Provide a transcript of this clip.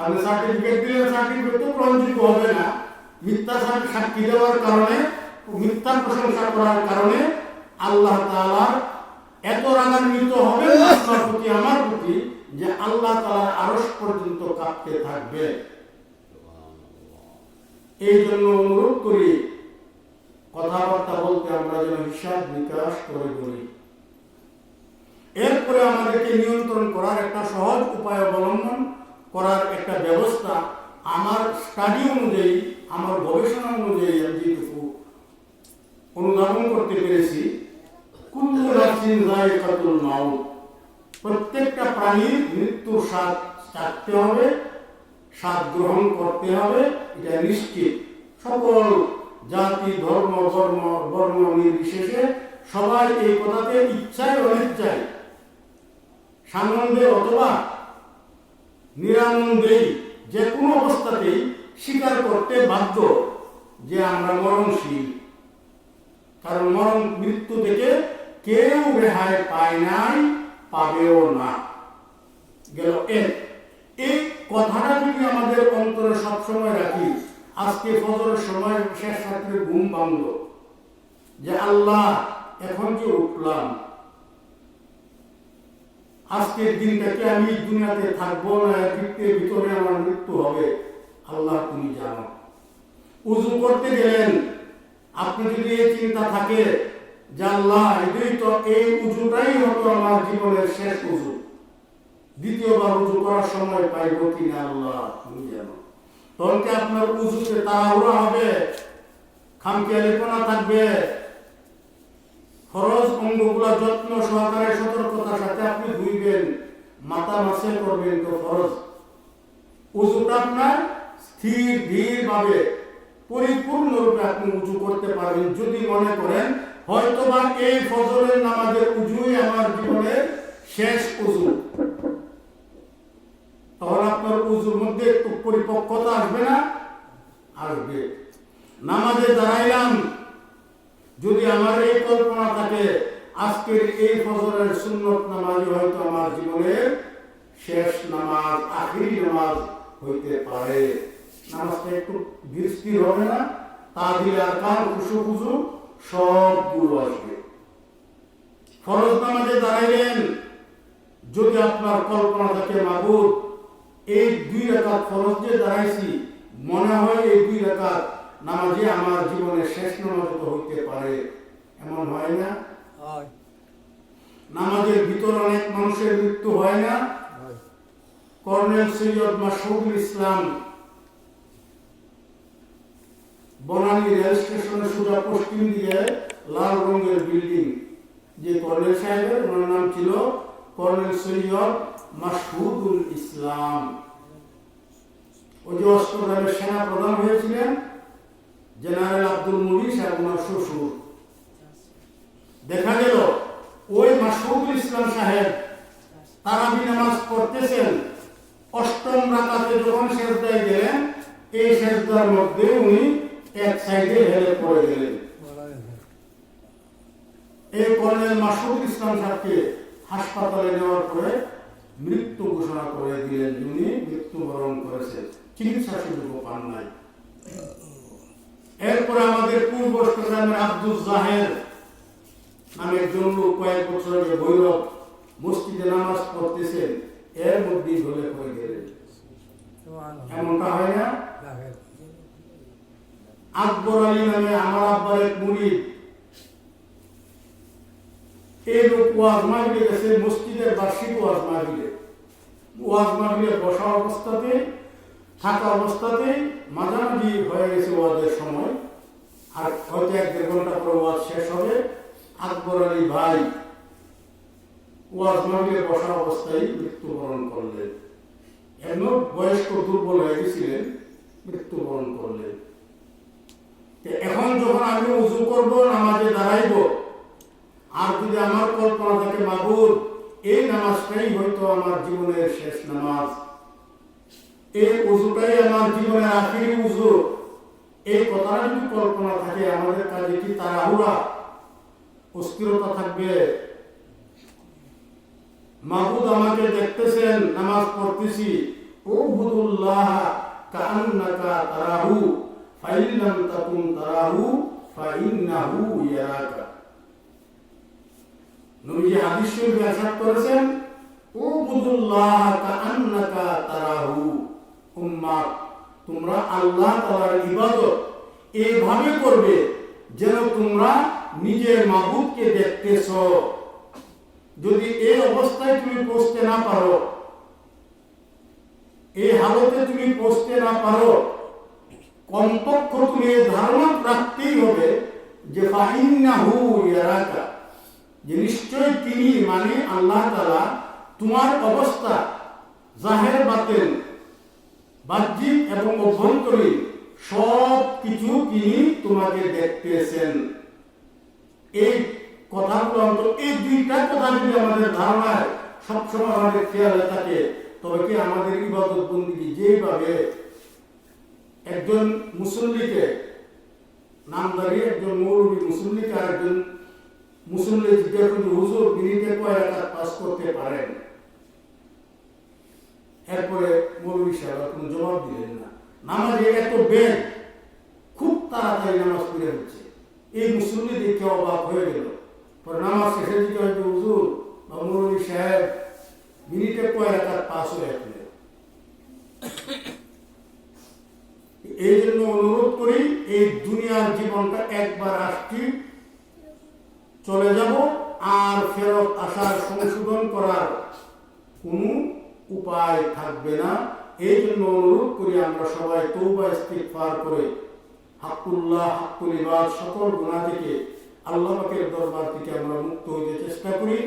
আপনি সার্টিফিকেট দিলে সার্টিফিকেট তো গ্রহণযোগ্য হবে না। মিথ্যা সাক্ষী দেওয়ার কারণে, মিথ্যা প্রশংসা করার কারণে আল্লাহ তাআলার এত রাগান্বিত হবে আপনার প্রতি, আমার প্রতি, যে আল্লাহ তাআলার আরশ পর্যন্ত কাঁপতে থাকবে। এই জন্য অনুরোধ করি, কথাবার্তা বলতে আমরা যেন হিসাব নিকাশ করে বলি। এরপরে আমাদেরকে নিয়ন্ত্রণ করার একটা সহজ উপায় অবলম্বন করার একটা ব্যবস্থা আমার স্টাডি অনুযায়ী, আমার গবেষণা অনুযায়ী আমি যেটুকু অনুধাবন করতে পেরেছি প্রত্যেকটা প্রাণীর মৃত্যুর স্বাদ চাকতে হবে, স্বাদ গ্রহণ করতে হবে, এটা নিশ্চিত। সকল জাতি, ধর্ম ধর্ম, বর্ণ নির্বিশেষে সবাই এই কথাতে ইচ্ছায় অনিচ্ছায়, সানন্দে অথবা নিরানন্দেই যে কোনো অবস্থাতেই স্বীকার করতে বাধ্য যে আমরা মরণশীল। কারণ মরণ মৃত্যু থেকে কেউ রেহাই পায় নাই, পাবেও না। গেল এক। এই কথাটা যদি আমাদের অন্তরে সবসময় রাখি আজকে ফজরের সময় শেষ রাত্রে ঘুম ভাঙল। যে আল্লাহ, এখন কি উঠলাম আজকের দিনটাকে আমি দুনিয়াতে থাকব না বৃত্তের ভিতরে আমার মৃত্যু হবে। আল্লাহ তুমি জানো। উজু করতে গেলেন। আপনি যদি এই চিন্তা থাকে যে আল্লাহ তো এই উজুটাই হতো আমার জীবনের শেষ উজু। দ্বিতীয়বার উজু করার সময় পাইব কিনা আল্লাহ, তুমি জানো। তখন আপনার উজুতে তাড়াহুড়া হবে? খামখেয়ালিপনা থাকবে? খরচ অঙ্গগুলা যত্ন সহকারে সতর্কতার সাথে আপনি ধুইবেন, মাথা মাসে করবেন, তো খরচ। উজুটা আপনার স্থির ধীর ভাবে পরিপূর্ণরূপে আপনি উজু করতে পারবেন, যদি মনে করেন। হয়তোবা এই ফজরের নামাজের উজুই আমার জীবনের শেষ উজু। তখন আপনার উজুর মধ্যে একটু পরিপক্কতা আসবে না? আসবে। নামাজে দাঁড়াইলাম, যদি আমার এই কল্পনা আজকের এই ফজরের সুন্নত নামাজ হয়তো আমার জীবনের শেষ নামাজ, আখিরি নামাজ হইতে পারে। নামাজটা একটু দৃষ্টির হবে না? খুশু খুশু সবগুলো আসবে। ফরজ নামাজে দাঁড়াইলেন, যদি আপনার কল্পনা থাকে মাবুদ, এই দুই রেখাত ফরজ যে দাঁড়াইছি, মনে হয় এই দুই রেখাত নামাজে আমার জীবনের শেষ নামাজ হইতে পারে। এমন হয় না? নামাজের ভিতর অনেক মানুষের মৃত্যু হয় না। কর্নেল সৈয়দ মাসুদুল ইসলাম বনানী রেল সোজা পশ্চিম দিকে লাল রঙের বিল্ডিং যে কর্নেল সাহেবের ওনার নাম ছিল কর্নেল সৈয়দ মাসুদুল ইসলাম। ওই যে সেনা প্রধান হয়েছিলেন জেনারেল আব্দুল মুনিশ আর ওনার শ্বশুর। দেখা গেল, ওই মাসুদুল ইসলাম সাহেব তারাবি নামাজ পড়তেছেন। অষ্টম রাকাতে যখন শেষদায় গেলেন, এই শেষদার মধ্যে উনি এক সাইডে হেলে পড়ে গেলেন। এই কর্নেল মাসুদ ইসলাম সাহেবকে হাসপাতালে নেওয়ার পরে মৃত্যু ঘোষণা করে দিলেন উনি মৃত্যুবরণ করেছেন। চিকিৎসা সুযোগ পান নাই। এরপরে আমাদের পূর্ব আব্দুল জাহের নামে একজন লোক কয়েক বছর আগে ভৈরব মসজিদে নামাজ পড়তেছেন এর মধ্যেই ঢলে পড়ে গেলেন। এমনটা হয় না? আকবর আলী নামে আমার আব্বার এক এই লোক ওয়াজ মাহবিলে গেছে মসজিদের বার্ষিক ওয়াজ মাহবিলে ওয়াজ মাহবিলে বসা অবস্থাতে থাকা অবস্থাতে মাঝামাঝি হয়ে গেছে ওয়াজের সময়। আর হয়তো এক দেড় ঘণ্টা পর ওয়াজ শেষ হবে। আকবর আলী ভাই ওয়াজ বসা অবস্থায় মৃত্যুবরণ করলেন। এমন বয়স্ক দুর্বল হয়ে গেছিলেন, মৃত্যুবরণ করলেন। এখন যখন আমি উজু করব, নামাজে দাঁড়াইব, আর যদি আমার কল্পনা থাকে, মাবুদ, এই নামাজটাই হয়তো আমার জীবনের শেষ নামাজ। এই উজুটাই আমার জীবনের আখিরি উজু। এই কথাটা যদি কল্পনা থাকে, আমাদের কাজে কি তাড়াহুড়া? অস্থিরতা থাকবে। মাহবুদ আমাকে দেখতেছেন, নামাজ পড়তেছি। উবুদুল্লাহ কাআন্নাকা তারাহু ফাইন লাম তাকুন তারাহু ইয়ারাকা। করেছেন, উবুদুল্লাহ কাআন্নাকা তারাহু। তোমরা আল্লাহ তাআলার ইবাদত এইভাবে করবে যেন তোমরা নিজের মাবুদকে দেখতেছ। যদি এই অবস্থায় তুমি পৌঁছতে না পারো, এই হালতে তুমি পৌঁছতে না পারো, কমপক্ষ তুমি এই ধারণা রাখতেই হবে যে যে নিশ্চয় তিনি মানে আল্লাহ তালা তোমার অবস্থা জাহের বাতেন বাহ্যিক এবং অভ্যন্তরীণ সব কিছু তিনি তোমাকে দেখতেছেন। এই কথাগুলো অন্তত এই দুইটা কথা যদি আমাদের ধারণায় সবসময় আমাদের খেয়ালে থাকে, তবে কি আমাদের ইবাদত বন্দিগি যেভাবে একজন মুসল্লিকে একজন মৌলবী মুসল্লিকে আরেকজন মুসল্লি হুজুর কয় পাস করতে পারেন? এরপরে মৌলবী সাহেব কোনো জবাব দিলেন না। নামাজে এত বেগ, খুব তাড়াতাড়ি নামাজ পড়ে হচ্ছে। এই মুসল্লি দেখে অবাক হয়ে গেল। পরে নামাজ শেষে দিকে হয়তো হুজুর বা মৌলবী সাহেব মিনিটে কয় রাকাত পাস হয়ে গেল এই জন্য অনুরোধ করি, এই দুনিয়ার জীবনটা একবার আসছি, চলে যাব আর ফেরত আসার সংশোধন করার কোনো উপায় থাকবে না। এই জন্য অনুরোধ করি আমরা সবাই তৌবা ইস্তিগফার করে হাক্কুল্লাহ, হাক্কুল ইবাদ, সকল গুণা থেকে আল্লাহ পাকের দরবার থেকে আমরা মুক্ত হইতে চেষ্টা করি।